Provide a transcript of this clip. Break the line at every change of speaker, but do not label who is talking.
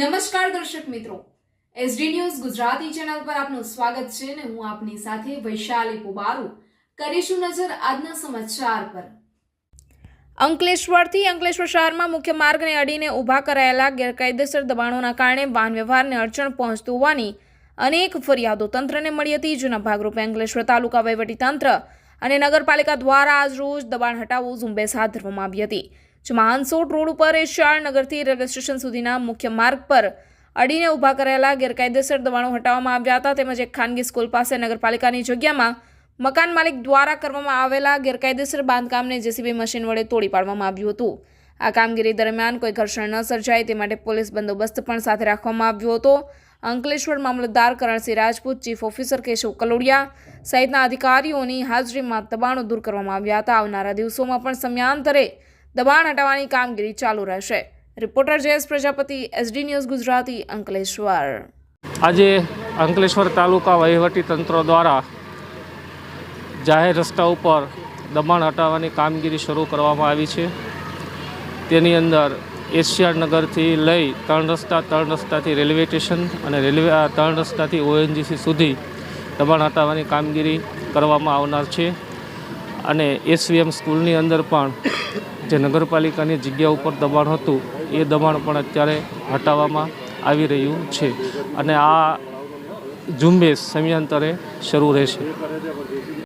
નમસ્કાર દર્શક મિત્રો. એસડી ન્યૂઝ ગુજરાતી ચેનલ પર આપનું સ્વાગત છે અને હું આપની સાથે વૈશાલી પુબારુ. કરીશું નજર આજના સમાચાર પર. અંકલેશ્વરથી અંકલેશ્વર શહેરમાં મુખ્ય માર્ગને અડીને ઊભા કરાયેલા ગેરકાયદેસર દબાણોના કારણે વાહન વ્યવહારને અડચણ પહોંચતું હોવાની અનેક ફરિયાદો તંત્રને મળી હતી. જેના ભાગરૂપે અંકલેશ્વર તાલુકા વહીવટીતંત્ર અને નગરપાલિકા દ્વારા આજ રોજ દબાણ હટાવવું ઝુંબેશ હાથ ધરવામાં આવી હતી. જેમાં હાંસોટ રોડ ઉપર શાળનગરથી નગરથી રેલવે સ્ટેશન સુધીના મુખ્ય માર્ગ પર અડીને ઊભા કરાયેલા ગેરકાયદેસર દબાણો હટાવવામાં આવ્યા હતા. તેમજ એક ખાનગી સ્કૂલ પાસે નગરપાલિકાની જગ્યામાં મકાન માલિક દ્વારા કરવામાં આવેલા ગેરકાયદેસર બાંધકામને જેસીબી મશીન વડે તોડી પાડવામાં આવ્યું હતું. આ કામગીરી દરમિયાન કોઈ ઘર્ષણ ન સર્જાય તે માટે પોલીસ બંદોબસ્ત પણ સાથે રાખવામાં આવ્યો હતો. અંકલેશ્વર મામલતદાર કરણસિંહ રાજપૂત, ચીફ ઓફિસર કેશવ કલોડિયા સહિતના અધિકારીઓની હાજરીમાં દબાણો દૂર કરવામાં આવ્યા હતા. આવનારા દિવસોમાં પણ સમયાંતરે દબાણ હટાવવાની કામગીરી ચાલુ રહેશે. Reporter Jayesh Prajapati SD news Gujarati, Ankleshwar.
આજે અંકલેશ્વર તાલુકા વહીવટી તંત્ર દ્વારા જાહેર રસ્તા ઉપર દબાણ હટાવવાની કામગીરી શરૂ કરવામાં આવી છે. તેની અંદર એશિયાનગરથી લઈ ત્રણ રસ્તા, ત્રણ રસ્તાથી રેલવે સ્ટેશન અને રેલવે ત્રણ રસ્તાથી ઓએનજીસી સુધી દબાણ હટાવવાની કામગીરી કરવામાં આવનાર છે. અને એસવીએમ સ્કૂલની અંદર પણ જે નગરપાલિકાની જગ્યા ઉપર દબાણ હતું, એ દબાણ પણ અત્યારે હટાવવામાં આવી રહ્યું છે. અને આ ઝુંબેશ સમયાંતરે શરૂ રહેશે.